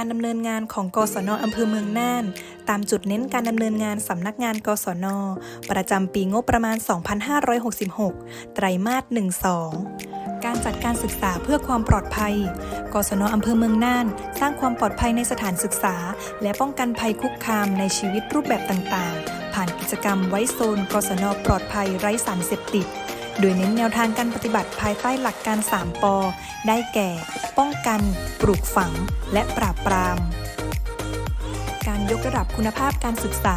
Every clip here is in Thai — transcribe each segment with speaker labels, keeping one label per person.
Speaker 1: การดำเนินงานของกศนอำเภอเมืองน่าน ตามจุดเน้นการดำเนินงานสำนักงานกศน ประจำปีงบประมาณ 2566 ไตรมาส 12 การจัดการศึกษาเพื่อความปลอดภัย กศนอำเภอเมืองน่าน สร้างความปลอดภัยในสถานศึกษา และป้องกันภัยคุกคามในชีวิตรูปแบบต่างๆ ผ่านกิจกรรมไว้โซน กศนปลอดภัยไร้สารเสพติด โดยเน้นแนวทางการปฏิบัติภายใต้หลักการ 3 ป ได้แก่ ป้องกัน ปลูกฝัง และปราบปราม การยกระดับคุณภาพการศึกษา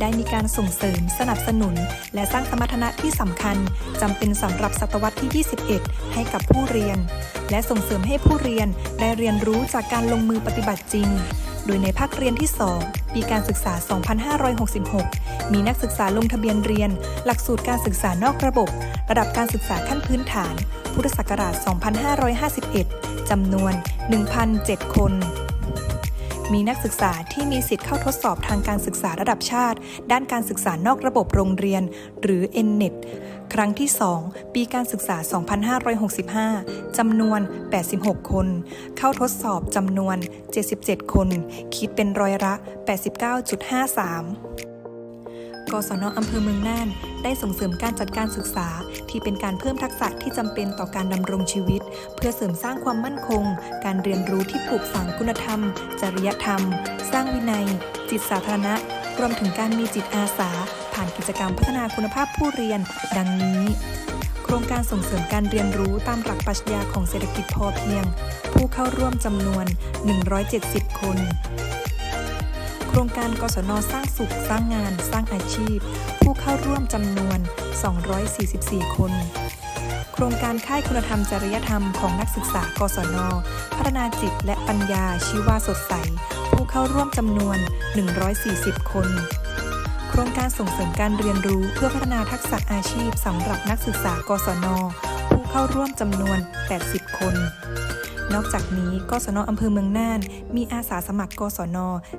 Speaker 1: ได้มีการส่งเสริม สนับสนุน และสร้างสมรรถนะที่สำคัญจำเป็นสำหรับศตวรรษที่ 21 ให้กับผู้เรียน และส่งเสริมให้ผู้เรียนได้เรียนรู้จากการลงมือปฏิบัติจริง โดยในภาคเรียนที่ 2 ปีการศึกษา 2566 มีนักศึกษาลงทะเบียนเรียน หลักสูตรการศึกษานอกระบบ ระดับการศึกษาขั้นพื้นฐาน พุทธศักราช 2551 จำนวน 1,007 คน มีนักศึกษาที่มีสิทธิ์เข้าทดสอบทางการศึกษาระดับชาติ ด้านการศึกษานอกระบบโรงเรียน หรือ NNET ครั้งที่ 2 ปีการศึกษา 2565 จำนวน 86 คน เข้าทดสอบจำนวน 77 คน คิดเป็นร้อยละ 89.53 กศนอำเภอเมืองน่าน ได้ส่งเสริมการจัดการศึกษา ที่เป็นการเพิ่มทักษะที่จำเป็นต่อการดำรงชีวิต เพื่อเสริมสร้างความมั่นคง การเรียนรู้ที่ปลูกฝังคุณธรรม จริยธรรม สร้างวินัย จิตสาธารณะ รวมถึงการมีจิตอาสา ผ่านกิจกรรมพัฒนาคุณภาพผู้เรียน ดังนี้ โครงการส่งเสริมการเรียนรู้ตามหลักปรัชญาของเศรษฐกิจพอเพียง ผู้เข้าร่วมจำนวน 170 คน ครงการกศนสร้างสุขสร้างงาน สร้างอาชีพ ผู้เข้าร่วมจำนวน 244 คน โครงการค่ายคุณธรรมจริยธรรมของนักศึกษากศน พัฒนาจิตและปัญญาชีวาสดใส ผู้เข้าร่วมจำนวน 140 คนโครงการส่งเสริมการเรียนรู้เพื่อพัฒนาทักษะอาชีพสำหรับนักศึกษากศน ผู้เข้าร่วมจำนวน 80 คน นอกจากนี้กศนอำเภอเมืองน่าน มีอาสาสมัครกศน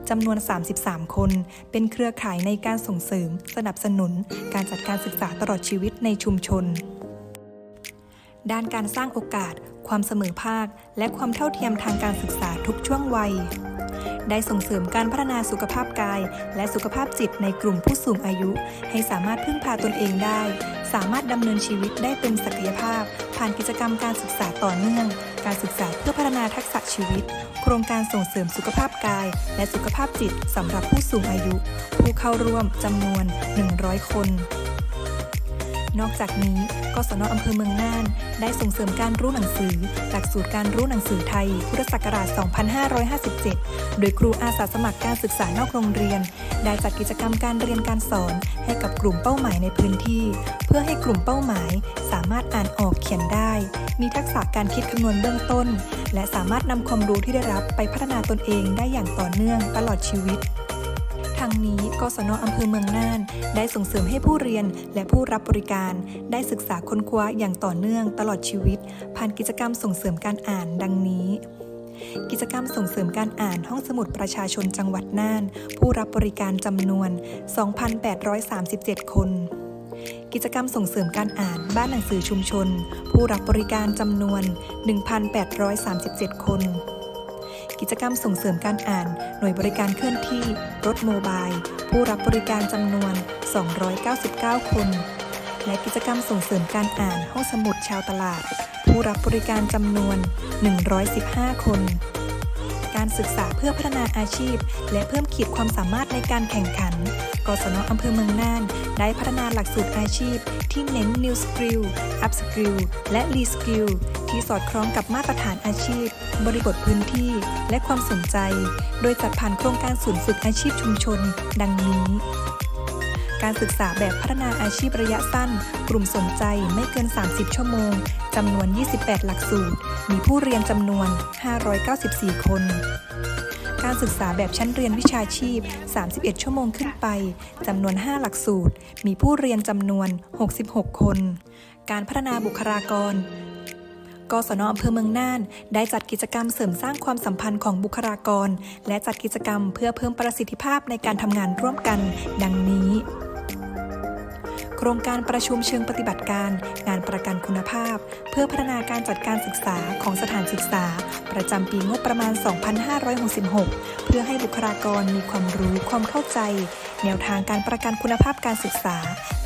Speaker 1: จำนวน 33 คน เป็นเครือข่ายในการส่งเสริม สนับสนุน การจัดการศึกษาตลอดชีวิตในชุมชน ด้านการสร้างโอกาส ความเสมอภาค และความเท่าเทียมทางการศึกษาทุกช่วงวัยได้ส่งเสริมการพัฒนาสุขภาพกาย และสุขภาพจิตในกลุ่มผู้สูงอายุ ให้สามารถพึ่งพาตนเองได้ สามารถดำเนินชีวิตได้เต็มศักยภาพ ผ่านกิจกรรมการศึกษาต่อเนื่อง การศึกษาเพื่อพัฒนาทักษะชีวิต โครงการส่งเสริมสุขภาพกาย และสุขภาพจิตสำหรับผู้สูงอายุ ผู้เข้าร่วมจำนวน 100 คน นอกจากนี้กศนอำเภอเมืองน่าน ได้ส่งเสริมการรู้หนังสือ หลักสูตรการรู้หนังสือไทย พุทธศักราช 2557 โดยครูอาสาสมัครการศึกษานอกโรงเรียน ได้จัดกิจกรรมการเรียนการสอนให้กับกลุ่มเป้าหมายในพื้นที่ เพื่อให้กลุ่มเป้าหมาย สามารถอ่านออกเขียนได้ มีทักษะการคิดคำนวณเบื้องต้น และสามารถนำความรู้ที่ได้รับไปพัฒนาตนเองได้อย่างต่อเนื่องตลอดชีวิต ทางนี้กศนอำเภอเมืองน่าน ได้ส่งเสริมให้ผู้เรียนและผู้รับบริการ ได้ศึกษาค้นคว้าอย่างต่อเนื่องตลอดชีวิต ผ่านกิจกรรมส่งเสริมการอ่านดังนี้กิจกรรมส่งเสริมการอ่านห้องสมุดประชาชนจังหวัดน่าน ผู้รับบริการจำนวน 2,837 คน กิจกรรมส่งเสริมการอ่านบ้านหนังสือชุมชน ผู้รับบริการจำนวน 1,837 คน กิจกรรมส่งเสริมการอ่าน หน่วยบริการเคลื่อนที่ รถโมบาย ผู้รับบริการจำนวน 299 คน และกิจกรรมส่งเสริมการอ่านห้องสมุดชาวตลาด ผู้รับบริการจำนวน 115 คน การศึกษาเพื่อพัฒนาอาชีพ และเพิ่มขีดความสามารถในการแข่งขัน กศนอำเภอเมืองน่าน ได้พัฒนาหลักสูตรอาชีพ ที่เน้น New Skill Up Skill และ Re Skill ที่สอดคล้องกับมาตรฐานอาชีพ บริบทพื้นที่ และความสนใจ โดยจัดผ่านโครงการศูนย์ฝึกอาชีพชุมชน ดังนี้การศึกษาแบบพัฒนาอาชีพระยะสั้น กลุ่มสนใจไม่เกิน 30 ชั่วโมง จำนวน 28 หลักสูตร มีผู้เรียนจำนวน 594 คน การศึกษาแบบชั้นเรียนวิชาชีพ 31 ชั่วโมงขึ้นไป จำนวน 5 หลักสูตร มีผู้เรียนจำนวน 66 คน การพัฒนาบุคลากรกศนอำเภอเมืองน่าน ได้จัดกิจกรรมเสริมสร้างความสัมพันธ์ของบุคลากร และจัดกิจกรรมเพื่อเพิ่มประสิทธิภาพในการทำงานร่วมกัน ดังนี้ รงการประชุมเชิงปฏิบัติการ งานประกันคุณภาพ เพื่อพัฒนาการจัดการศึกษาของสถานศึกษา ประจำปีงบประมาณ 2566 เพื่อให้บุคลากรมีความรู้ความเข้าใจ แนวทางการประกันคุณภาพการศึกษา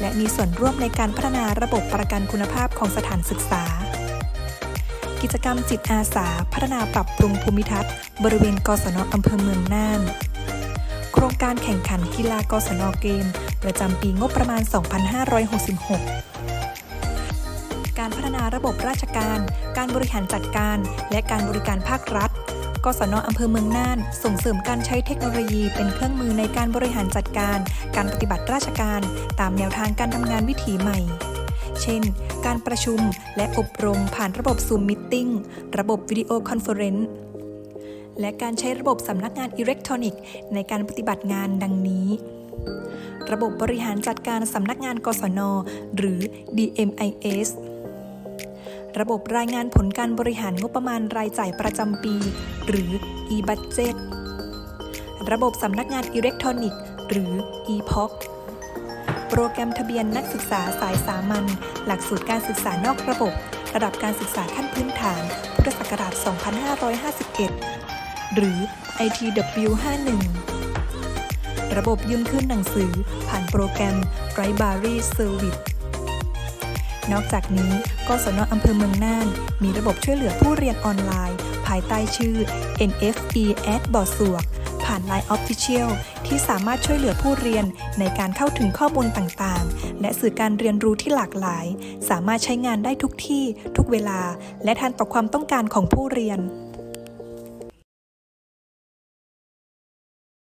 Speaker 1: และมีส่วนร่วมในการพัฒนาระบบประกันคุณภาพของสถานศึกษากิจกรรมจิตอาสา พัฒนาปรับปรุงภูมิทัศน์ บริเวณกศนอำเภอเมืองน่าน ครงการแข่งขันกีฬากศนเกม ประจำปีงบประมาณ 2566 การพัฒนาระบบราชการ การบริหารจัดการ และการบริการภาครัฐ กศนอำเภอเมืองน่าน ส่งเสริมการใช้เทคโนโลยีเป็นเครื่องมือในการบริหารจัดการ การปฏิบัติราชการ ตามแนวทางการทำงานวิถีใหม่เช่น การประชุมและอบรมผ่านระบบ Zoom Meeting ระบบวิดีโอคอนเฟอเรนซ์ และการใช้ระบบสำนักงานอิเล็กทรอนิกส์ในการปฏิบัติงานดังนี้ ระบบบริหารจัดการสำนักงานกศน หรือ DMIS ระบบรายงานผลการบริหารงบประมาณรายจ่ายประจำปี หรือ e-budget ระบบสำนักงานอิเล็กทรอนิกส์หรือ ePOC โปรแกรมทะเบียนนักศึกษาสายสามัญหลักสูตรการศึกษานอกระบบ ระดับการศึกษาขั้นพื้นฐาน พุทธศักราช 2551 หรือ ITW 51 ระบบยื่นขึ้นหนังสือผ่านโปรแกรม Library Service นอกจากนี้กศนออำเภอเมืองน่าน มีระบบช่วยเหลือผู้เรียนออนไลน์ ภายใต้ชื่อ NFE at บอสวก ผ่าน Line Official ที่สามารถช่วยเหลือผู้เรียนในการเข้าถึงข้อมูลต่างๆ และสื่อการเรียนรู้ที่หลากหลาย สามารถใช้งานได้ทุกที่ ทุกเวลา และทันต่อความต้องการของผู้เรียน